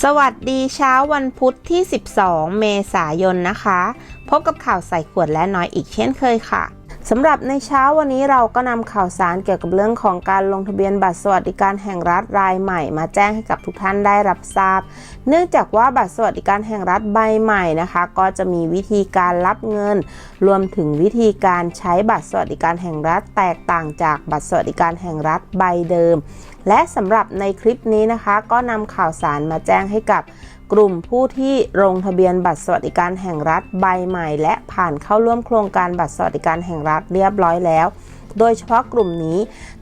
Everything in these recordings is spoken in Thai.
สวัสดีเช้าวันพุธที่ 12 เมษายนนะคะ พบกับข่าวใส่ขวดและน้อยอีกเช่นเคยค่ะสำหรับในเช้าวันนี้เราก็นำข่าวสารเกี่ยวกับเรื่องของการลงทะเบียนบัตรสวัสดิการแห่งรัฐรายใหม่ มาแจ้งให้กับทุกท่านได้รับทราบ เนื่องจากว่าบัตรสวัสดิการแห่งรัฐใบใหม่นะคะ ก็จะมีวิธีการรับเงิน รวมถึงวิธีการใช้บัตรสวัสดิการแห่งรัฐแตกต่างจากบัตรสวัสดิการแห่งรัฐใบเดิม และสำหรับในคลิปนี้นะคะ ก็นำข่าวสารมาแจ้งให้กับกลุ่มผู้ที่ลงทะเบียนบัตรสวัสดิการแห่งรัฐใบใหม่ และผ่านเข้าร่วมโครงการบัตรสวัสดิการแห่งรัฐเรียบร้อยแล้ว โดยเฉพาะกลุ่มนี้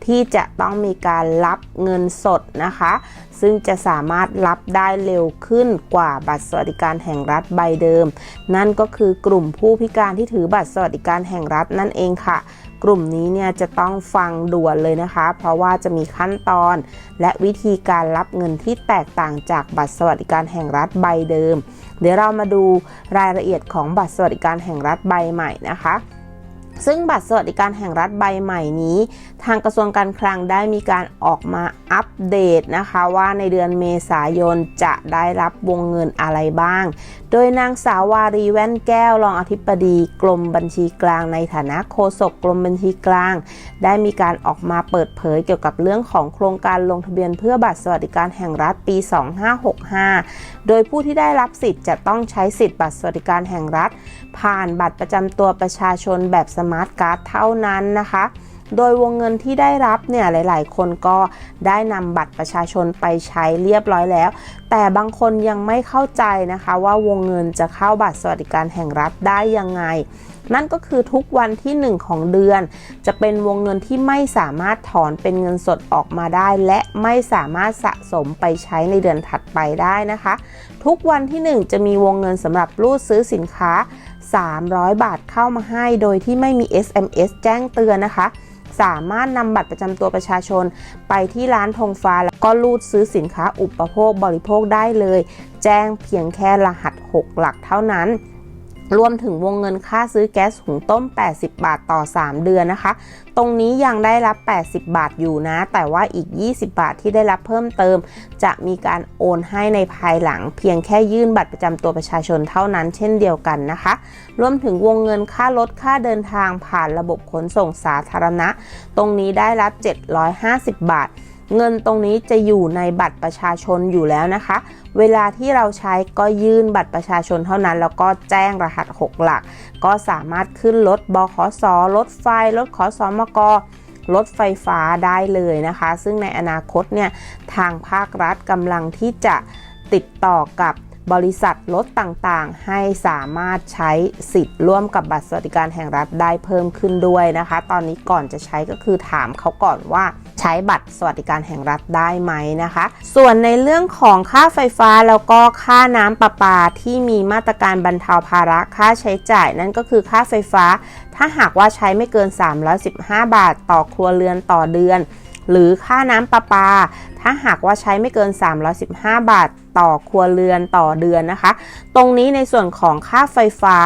ที่จะต้องมีการรับเงินสดนะคะ ซึ่งจะสามารถรับได้เร็วขึ้นกว่าบัตรสวัสดิการแห่งรัฐใบเดิม นั่นก็คือกลุ่มผู้พิการที่ถือบัตรสวัสดิการแห่งรัฐนั่นเองค่ะ กลุ่มนี้เนี่ยจะต้องฟังด่วนเลยนะคะ เพราะว่าจะมีขั้นตอน และวิธีการรับเงินที่แตกต่างจากบัตรสวัสดิการแห่งรัฐใบเดิม เดี๋ยวเรามาดูรายละเอียดของบัตรสวัสดิการแห่งรัฐใบใหม่นะคะ ซึ่งบัตรสวัสดิการแห่งรัฐใบใหม่นี้ ทางกระทรวงการคลังได้มีการออกมาอัปเดตนะคะว่าในเดือนเมษายนจะได้รับวงเงินอะไรบ้าง โดยนางสาววารีแว่นแก้วรองอธิบดีกรมบัญชีกลางในฐานะโฆษกกรมบัญชีกลาง ได้มีการออกมาเปิดเผยเกี่ยวกับเรื่องของโครงการลงทะเบียนเพื่อบัตรสวัสดิการแห่งรัฐปี 2565 โดยผู้ที่ได้รับสิทธิ์จะต้องใช้สิทธิ์บัตรสวัสดิการแห่งรัฐ ผ่านบัตรประจำตัวประชาชนแบบสมาร์ทการ์ดเท่านั้นนะคะ โดยวงเงินที่ได้รับเนี่ยหลาย ๆ คนก็ได้นำบัตรประชาชนไปใช้เรียบร้อยแล้ว แต่บางคนยังไม่เข้าใจนะคะว่าวงเงินจะเข้าบัตรสวัสดิการแห่งรัฐได้ยังไงนั่นก็คือทุกวันที่ 1 ของเดือน จะเป็นวงเงินที่ไม่สามารถถอนเป็นเงินสดออกมาได้ และไม่สามารถสะสมไปใช้ในเดือนถัดไปได้นะคะ ทุกวันที่ 1 จะมีวงเงินสำหรับรูดซื้อสินค้า 300 บาทเข้ามาให้ โดยที่ไม่มี SMS แจ้งเตือนนะคะ สามารถนำบัตรประจำตัวประชาชน ไปที่ร้านธงฟ้าแล้วก็รูดซื้อสินค้าอุปโภคบริโภคได้เลย แจ้งเพียงแค่รหัส 6 หลักเท่านั้น รวมถึงวงเงินค่าซื้อแก๊สหุงต้ม 80 บาทต่อ 3 เดือนนะคะ ตรงนี้ยังได้รับ 80 บาทอยู่นะ แต่ว่าอีก 20 บาทที่ได้รับเพิ่มเติม จะมีการโอนให้ในภายหลัง เพียงแค่ยื่นบัตรประจำตัวประชาชนเท่านั้นเช่นเดียวกันนะคะ รวมถึงวงเงินค่ารถค่าเดินทางผ่านระบบขนส่งสาธารณะ ตรงนี้ได้รับ 750 บาท เงินตรงนี้จะอยู่ในบัตรประชาชนอยู่แล้วนะคะ เวลาที่เราใช้ก็ยื่นบัตรประชาชนเท่านั้น แล้วก็แจ้งรหัส 6 หลัก ก็สามารถขึ้นรถบขสรถไฟรถขอสอมกรถไฟฟ้าได้เลยนะคะ ซึ่งในอนาคตเนี่ยทางภาครัฐกำลังที่จะติดต่อกับ บริษัทรถต่างๆ ให้สามารถใช้สิทธิ์ร่วมกับบัตรสวัสดิการแห่งรัฐได้เพิ่มขึ้นด้วยนะคะ ตอนนี้ก่อนจะใช้ก็คือถามเขาก่อนว่าใช้บัตรสวัสดิการแห่งรัฐได้ไหมนะคะ ส่วนในเรื่องของค่าไฟฟ้าแล้วก็ค่าน้ำประปาที่มีมาตรการบรรเทาภาระค่าใช้จ่ายนั่นก็คือค่าไฟฟ้า ถ้าหากว่าใช้ไม่เกิน 315 บาทต่อครัวเรือนต่อเดือน หรือค่าน้ำประปา ถ้าหากว่าใช้ไม่เกิน 315 บาทต่อครัวเรือนต่อเดือนนะคะ ตรงนี้ในส่วนของค่าไฟฟ้า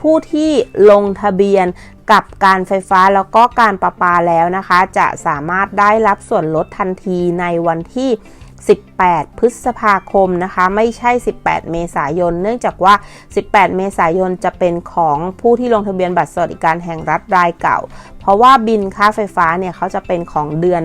ผู้ที่ลงทะเบียนกับการไฟฟ้าแล้วก็การประปาแล้วนะคะ จะสามารถได้รับส่วนลดทันทีในวันที่ 18 พฤษภาคมนะคะ ไม่ใช่ 18 เมษายน เนื่องจากว่า 18 เมษายนจะเป็นของผู้ที่ลงทะเบียนบัตรสวัสดิการแห่งรัฐรายเก่า เพราะว่าบินค่าไฟฟ้าเนี่ยเขาจะเป็นของเดือน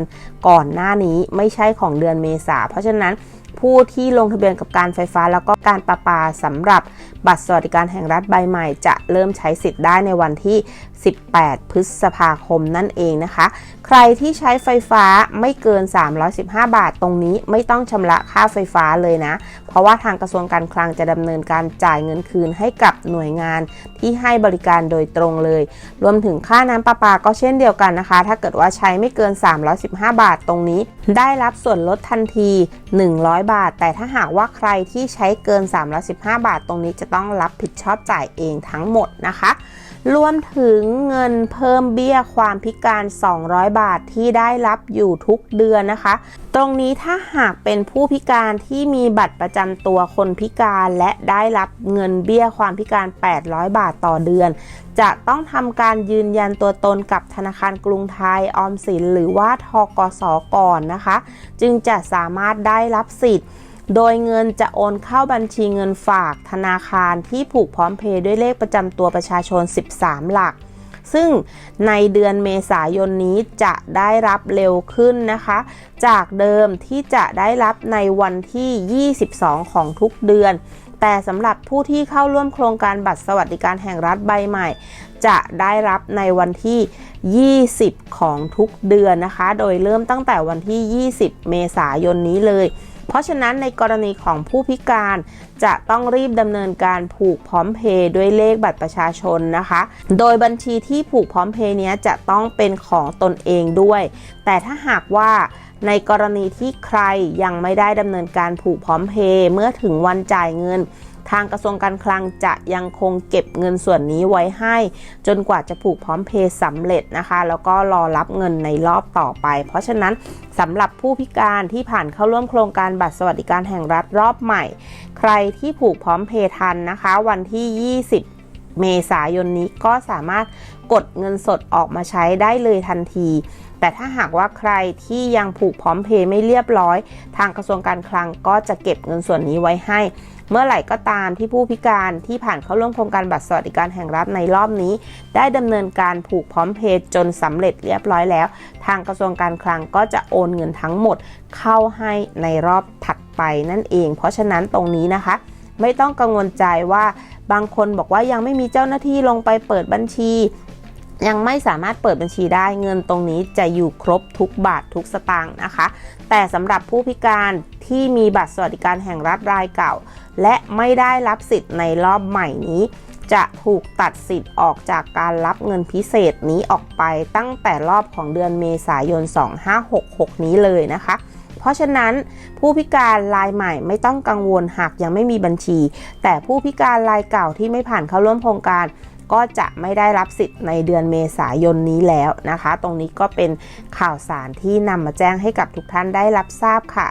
ก่อนหน้านี้ไม่ใช่ของเดือนเมษา เพราะฉะนั้นผู้ที่ลงทะเบียนกับการไฟฟ้าแล้วก็การประปาสำหรับบัตรสวัสดิการแห่งรัฐใบใหม่ จะเริ่มใช้สิทธิ์ได้ในวันที่ 18 พฤษภาคมนั่นเองนะคะ ใครที่ใช้ไฟฟ้าไม่เกิน 315 บาทตรงนี้ไม่ต้องชำระค่าไฟฟ้าเลยนะ เพราะว่าทางกระทรวงการคลังจะดำเนินการจ่ายเงินคืนให้กับหน่วยงานที่ให้บริการโดยตรงเลย รวมถึงค่าน้ำประปาก็เช่นเดียวกันนะคะ ถ้าเกิดว่าใช้ไม่เกิน 315 บาทตรงนี้ ได้รับส่วนลดทันที 100 บาท แต่ถ้าหากว่าใครที่ใช้เกิน 315 บาทตรงนี้จะต้องรับผิดชอบจ่ายเองทั้งหมดนะคะ รวมถึงเงินเพิ่มเบี้ยความพิการ 200 บาทที่ได้รับอยู่ทุกเดือนนะคะ ตรงนี้ถ้าหากเป็นผู้พิการที่มีบัตรประจำตัวคนพิการและได้รับเงินเบี้ยความพิการ 800 บาทต่อเดือน จะต้องทำการยืนยันตัวตนกับธนาคารกรุงไทยออมสิน หรือว่าทกสก่อนนะคะ จึงจะสามารถได้รับสิทธิ์ โดยเงินจะโอนเข้าบัญชีเงินฝากธนาคารที่ผูกพร้อมเพย์ด้วยเลขประจำตัวประชาชน 13 หลัก ซึ่งในเดือนเมษายนนี้จะได้รับเร็วขึ้นนะคะ จากเดิมที่จะได้รับในวันที่ 22 ของทุกเดือน แต่สำหรับผู้ที่เข้าร่วมโครงการบัตรสวัสดิการแห่งรัฐใบใหม่ จะได้รับในวันที่ 20 ของทุกเดือนนะคะ โดยเริ่มตั้งแต่วันที่ 20 เมษายนนี้เลย เพราะฉะนั้นในกรณีของผู้พิการจะต้องรีบดำเนินการผูกพร้อมเพย์ด้วยเลขบัตรประชาชนนะคะ โดยบัญชีที่ผูกพร้อมเพย์นี้จะต้องเป็นของตนเองด้วย แต่ถ้าหากว่าในกรณีที่ใครยังไม่ได้ดำเนินการผูกพร้อมเพย์เมื่อถึงวันจ่ายเงิน ทางกระทรวงการคลังจะยังคงเก็บเงินส่วนนี้ไว้ให้ จนกว่าจะผูกพร้อมเพย์สำเร็จนะคะ แล้วก็รอรับเงินในรอบต่อไป เพราะฉะนั้นสำหรับผู้พิการที่ผ่านเข้าร่วมโครงการบัตรสวัสดิการแห่งรัฐรอบใหม่ ใครที่ผูกพร้อมเพย์ทันนะคะ วันที่ 20เมษายนนี้ก็สามารถกดเงินสดออกมาใช้ได้เลยทันที แต่ถ้าหากว่าใครที่ยังผูกพร้อมเพย์ไม่เรียบร้อย ทางกระทรวงการคลังก็จะเก็บเงินส่วนนี้ไว้ให้ เมื่อไหร่ก็ตามที่ผู้พิการที่ผ่านเข้าร่วมโครงการบัตรสวัสดิการแห่งรัฐในรอบนี้ ได้ดำเนินการผูกพร้อมเพย์จนสำเร็จเรียบร้อยแล้ว ทางกระทรวงการคลังก็จะโอนเงินทั้งหมดเข้าให้ในรอบถัดไปนั่นเอง เพราะฉะนั้นตรงนี้นะคะไม่ต้องกังวลใจว่าบางคนบอกว่ายังไม่มีเจ้าหน้าที่ลงไปเปิดบัญชี ยังไม่สามารถเปิดบัญชีได้เงินตรงนี้จะอยู่ครบทุกบาททุกสตางค์นะคะ แต่สำหรับผู้พิการที่มีบัตรสวัสดิการแห่งรัฐรายเก่า และไม่ได้รับสิทธิ์ในรอบใหม่นี้ จะถูกตัดสิทธิ์ออกจากการรับเงินพิเศษนี้ออกไปตั้งแต่รอบของเดือนเมษายน 2566 นี้เลยนะคะเพราะฉะนั้นผู้พิการรายใหม่ไม่ต้องกังวลหากยังไม่มีบัญชี แต่ผู้พิการรายเก่าที่ไม่ผ่านเข้าร่วมโครงการ ก็จะไม่ได้รับสิทธิ์ในเดือนเมษายนนี้แล้วนะคะ ตรงนี้ก็เป็นข่าวสารที่นำมาแจ้งให้กับทุกท่านได้รับทราบค่ะ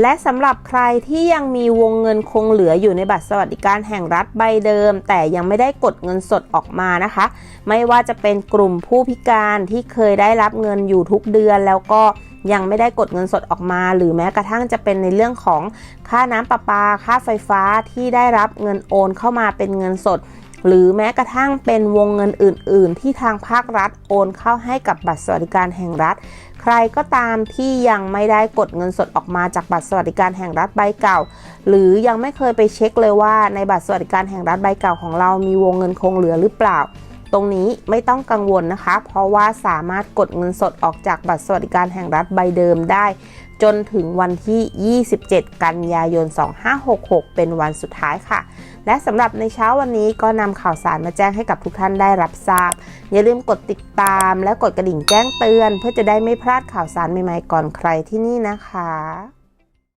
และสำหรับใครที่ยังมีวงเงินคงเหลืออยู่ในบัตรสวัสดิการแห่งรัฐใบเดิม แต่ยังไม่ได้กดเงินสดออกมานะคะ ไม่ว่าจะเป็นกลุ่มผู้พิการที่เคยได้รับเงินอยู่ทุกเดือนแล้วก็ยังไม่ได้กดเงินสดออกมา หรือแม้กระทั่งจะเป็นในเรื่องของค่าน้ำประปา ค่าไฟฟ้าที่ได้รับเงินโอนเข้ามาเป็นเงินสด หรือแม้กระทั่งเป็นวงเงินอื่น ๆ ที่ทางภาครัฐโอนเข้าให้กับบัตรสวัสดิการแห่งรัฐ ใครก็ตามที่ยังไม่ได้กดเงินสดออกมาจากบัตรสวัสดิการแห่งรัฐใบเก่า หรือยังไม่เคยไปเช็คเลยว่าในบัตรสวัสดิการแห่งรัฐใบเก่าของเรามีวงเงินคงเหลือหรือเปล่า ตรงนี้ไม่ต้องกังวลนะคะ เพราะว่าสามารถกดเงินสดออกจากบัตรสวัสดิการแห่งรัฐใบเดิมได้ จนถึงวันที่ 27 กันยายน 2566 เป็นวันสุดท้ายค่ะ และสำหรับในเช้าวันนี้ก็นำข่าวสารมาแจ้งให้กับทุกท่านได้รับทราบ อย่าลืมกดติดตามและกดกระดิ่งแจ้งเตือน เพื่อจะได้ไม่พลาดข่าวสารใหม่ๆก่อนใครที่นี่นะคะ